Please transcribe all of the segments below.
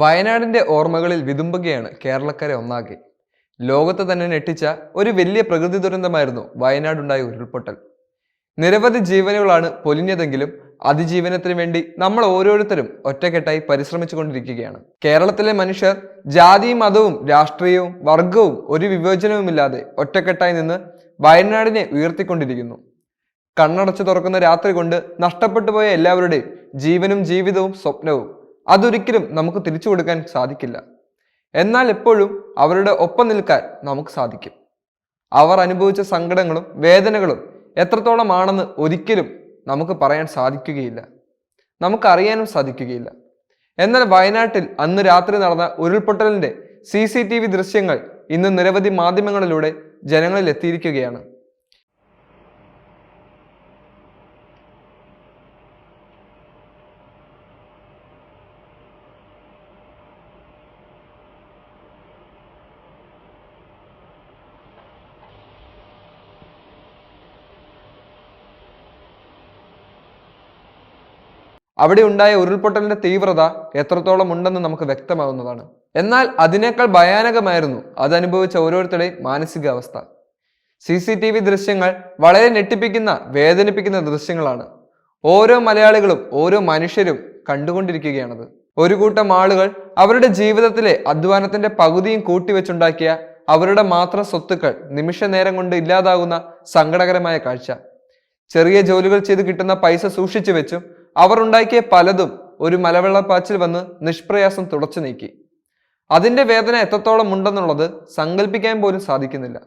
വയനാടിന്റെ ഓർമ്മകളിൽ വിതുമ്പുകയാണ് കേരളക്കരെ ഒന്നാകെ. ലോകത്ത് തന്നെ ഞെട്ടിച്ച ഒരു വലിയ പ്രകൃതി ദുരന്തമായിരുന്നു വയനാടുണ്ടായ ഉരുൾപൊട്ടൽ. നിരവധി ജീവനുകളാണ് പൊലിഞ്ഞതെങ്കിലും അതിജീവനത്തിന് വേണ്ടി നമ്മൾ ഓരോരുത്തരും ഒറ്റക്കെട്ടായി പരിശ്രമിച്ചു കൊണ്ടിരിക്കുകയാണ് കേരളത്തിലെ മനുഷ്യർ ജാതിയും മതവും രാഷ്ട്രീയവും വർഗവും ഒരു വിവേചനവുമില്ലാതെ ഒറ്റക്കെട്ടായി നിന്ന് വയനാടിനെ ഉയർത്തിക്കൊണ്ടിരിക്കുന്നു. കണ്ണടച്ചു തുറക്കുന്ന രാത്രി കൊണ്ട് നഷ്ടപ്പെട്ടു പോയ എല്ലാവരുടെയും ജീവനും ജീവിതവും സ്വപ്നവും. അതൊരിക്കലും നമുക്ക് തിരിച്ചു കൊടുക്കാൻ സാധിക്കില്ല. എന്നാൽ എപ്പോഴും അവരുടെ ഒപ്പം നിൽക്കാൻ നമുക്ക് സാധിക്കും. അവർ അനുഭവിച്ച സങ്കടങ്ങളും വേദനകളും എത്രത്തോളമാണെന്ന് ഒരിക്കലും നമുക്ക് പറയാൻ സാധിക്കുകയില്ല. നമുക്ക് അറിയാനും സാധിക്കുകയില്ല. എന്നാൽ വയനാട്ടിൽ അന്ന് രാത്രി നടന്ന ഉരുൾപൊട്ടലിന്റെ സി സി ടി വി ദൃശ്യങ്ങൾ ഇന്ന് നിരവധി മാധ്യമങ്ങളിലൂടെ ജനങ്ങളിൽ എത്തിയിരിക്കുകയാണ്. അവിടെ ഉണ്ടായ ഉരുൾപൊട്ടലിന്റെ തീവ്രത എത്രത്തോളം ഉണ്ടെന്ന് നമുക്ക് വ്യക്തമാവുന്നതാണ്. എന്നാൽ അതിനേക്കാൾ ഭയാനകമായിരുന്നു അതനുഭവിച്ച ഓരോരുത്തരുടെയും മാനസികാവസ്ഥ. സി സി ടി വി ദൃശ്യങ്ങൾ വളരെ ഞെട്ടിപ്പിക്കുന്ന വേദനിപ്പിക്കുന്ന ദൃശ്യങ്ങളാണ്. ഓരോ മലയാളികളും ഓരോ മനുഷ്യരും കണ്ടുകൊണ്ടിരിക്കുകയാണത്. ഒരു കൂട്ടം ആളുകൾ അവരുടെ ജീവിതത്തിലെ അധ്വാനത്തിന്റെ പകുതിയും കൂട്ടിവെച്ചുണ്ടാക്കിയ അവരുടെ മാത്രം സ്വത്തുക്കൾ നിമിഷ നേരം കൊണ്ട് ഇല്ലാതാകുന്ന സങ്കടകരമായ കാഴ്ച. ചെറിയ ജോലികൾ ചെയ്ത് കിട്ടുന്ന പൈസ സൂക്ഷിച്ചു വെച്ചും അവർ ഉണ്ടാക്കിയ പലതും ഒരു മലവെള്ളപ്പാച്ചിൽ വന്ന് നിഷ്പ്രയാസം തുടച്ചു നീക്കി. അതിന്റെ വേദന എത്രത്തോളം ഉണ്ടെന്നുള്ളത് സങ്കല്പിക്കാൻ പോലും സാധിക്കുന്നില്ല.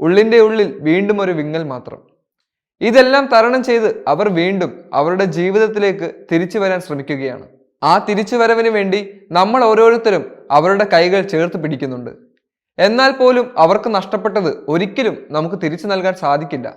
ഉള്ളിന്റെ ഉള്ളിൽ വീണ്ടും ഒരു വിങ്ങൽ മാത്രം. ഇതെല്ലാം തരണം ചെയ്ത് അവർ വീണ്ടും അവരുടെ ജീവിതത്തിലേക്ക് തിരിച്ചു വരാൻ ശ്രമിക്കുകയാണ്. ആ തിരിച്ചുവരവിന് വേണ്ടി നമ്മൾ ഓരോരുത്തരും അവരുടെ കൈകൾ ചേർത്ത് പിടിക്കുന്നുണ്ട്. എന്നാൽ പോലും അവർക്ക് നഷ്ടപ്പെട്ടത് ഒരിക്കലും നമുക്ക് തിരിച്ചു നൽകാൻ സാധിക്കില്ല.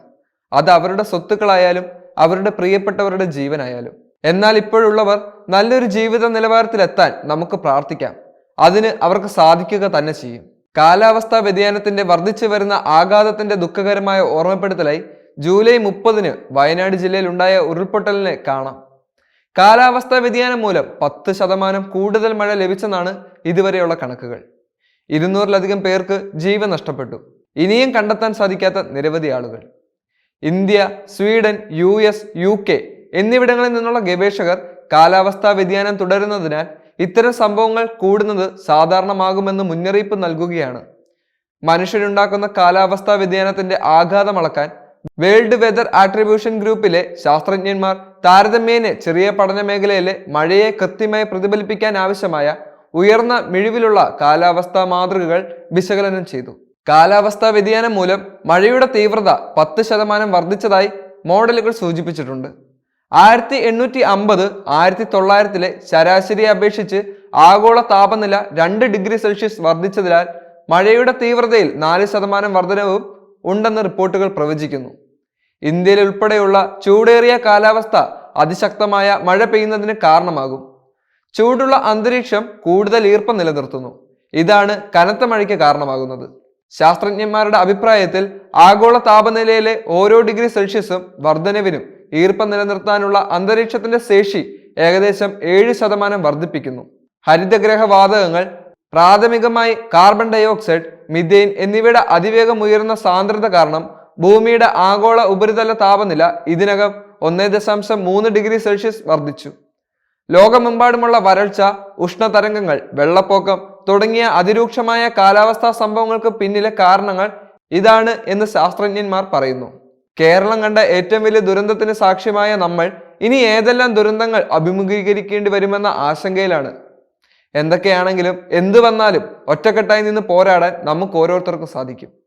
അത് അവരുടെ സ്വത്തുക്കളായാലും അവരുടെ പ്രിയപ്പെട്ടവരുടെ ജീവനായാലും. എന്നാൽ ഇപ്പോഴുള്ളവർ നല്ലൊരു ജീവിത നിലവാരത്തിലെത്താൻ നമുക്ക് പ്രാർത്ഥിക്കാം. അതിന് അവർക്ക് സാധിക്കുക തന്നെ ചെയ്യും. കാലാവസ്ഥാ വ്യതിയാനത്തിന്റെ വർദ്ധിച്ചു വരുന്ന ആഘാതത്തിന്റെ ദുഃഖകരമായ ഓർമ്മപ്പെടുത്തലായി ജൂലൈ മുപ്പതിന് വയനാട് ജില്ലയിൽ ഉണ്ടായ ഉരുൾപൊട്ടലിനെ കാണാം. കാലാവസ്ഥാ വ്യതിയാനം മൂലം പത്ത് ശതമാനം കൂടുതൽ മഴ ലഭിച്ചെന്നാണ് ഇതുവരെയുള്ള കണക്കുകൾ. ഇരുന്നൂറിലധികം പേർക്ക് ജീവൻ നഷ്ടപ്പെട്ടു. ഇനിയും കണ്ടെത്താൻ സാധിക്കാത്ത നിരവധി ആളുകൾ. India Sweden U S U K എന്നിവിടങ്ങളിൽ നിന്നുള്ള ഗവേഷകർ കാലാവസ്ഥാ വ്യതിയാനം തുടരുന്നതിനാൽ ഇത്തരം സംഭവങ്ങൾ കൂടുന്നത് സാധാരണമാകുമെന്ന് മുന്നറിയിപ്പ് നൽകുകയാണ്. മനുഷ്യരുണ്ടാക്കുന്ന കാലാവസ്ഥാ വ്യതിയാനത്തിന്റെ ആഘാതം അളക്കാൻ വേൾഡ് വെതർ ആട്രിബ്യൂഷൻ ഗ്രൂപ്പിലെ ശാസ്ത്രജ്ഞന്മാർ താരതമ്യേന ചെറിയ പഠന മേഖലയിലെ മഴയെ കൃത്യമായി പ്രതിഫലിപ്പിക്കാൻ ആവശ്യമായ ഉയർന്ന മിഴിവിലുള്ള കാലാവസ്ഥാ മാതൃകകൾ വിശകലനം ചെയ്തു. കാലാവസ്ഥാ വ്യതിയാനം മൂലം മഴയുടെ തീവ്രത പത്ത് ശതമാനം വർദ്ധിച്ചതായി മോഡലുകൾ സൂചിപ്പിച്ചിട്ടുണ്ട്. ആയിരത്തി എണ്ണൂറ്റി അമ്പത് ആയിരത്തി തൊള്ളായിരത്തിലെ ശരാശരിയെ അപേക്ഷിച്ച് ആഗോള താപനില രണ്ട് ഡിഗ്രി സെൽഷ്യസ് വർദ്ധിച്ചതിനാൽ മഴയുടെ തീവ്രതയിൽ നാല് ശതമാനം വർധനവും ഉണ്ടെന്ന് റിപ്പോർട്ടുകൾ പ്രവചിക്കുന്നു. ഇന്ത്യയിൽ ഉൾപ്പെടെയുള്ള ചൂടേറിയ കാലാവസ്ഥ അതിശക്തമായ മഴ പെയ്യുന്നതിന് കാരണമാകും. ചൂടുള്ള അന്തരീക്ഷം കൂടുതൽ ഈർപ്പം നിലനിർത്തുന്നു. ഇതാണ് കനത്ത മഴയ്ക്ക് കാരണമാകുന്നത്. ശാസ്ത്രജ്ഞന്മാരുടെ അഭിപ്രായത്തിൽ ആഗോള താപനിലയിലെ ഓരോ ഡിഗ്രി സെൽഷ്യസും വർധനവിനും ഈർപ്പം നിലനിർത്താനുള്ള അന്തരീക്ഷത്തിന്റെ ശേഷി ഏകദേശം ഏഴ് ശതമാനം വർദ്ധിപ്പിക്കുന്നു. ഹരിതഗ്രഹ വാതകങ്ങൾ പ്രാഥമികമായി കാർബൺ ഡയോക്സൈഡ് മിഥെയിൻ എന്നിവയുടെ അതിവേഗം ഉയർന്ന സാന്ദ്രത കാരണം ഭൂമിയുടെ ആഗോള ഉപരിതല താപനില ഇതിനകം ഒന്നേ ദശാംശം മൂന്ന് ഡിഗ്രി സെൽഷ്യസ് വർദ്ധിച്ചു. ലോകമെമ്പാടുമുള്ള വരൾച്ച ഉഷ്ണതരംഗങ്ങൾ വെള്ളപ്പൊക്കം തുടങ്ങിയ അതിരൂക്ഷമായ കാലാവസ്ഥാ സംഭവങ്ങൾക്ക് പിന്നിലെ കാരണങ്ങൾ ഇതാണ് എന്ന് ശാസ്ത്രജ്ഞന്മാർ പറയുന്നു. കേരളം കണ്ട ഏറ്റവും വലിയ ദുരന്തത്തിന് സാക്ഷ്യമായ നമ്മൾ ഇനി ഏതെല്ലാം ദുരന്തങ്ങൾ അഭിമുഖീകരിക്കേണ്ടി വരുമെന്ന ആശങ്കയിലാണ്. എന്തൊക്കെയാണെങ്കിലും എന്ത് വന്നാലും ഒറ്റക്കെട്ടായി നിന്ന് പോരാടാൻ നമുക്ക് ഓരോരുത്തർക്കും സാധിക്കും.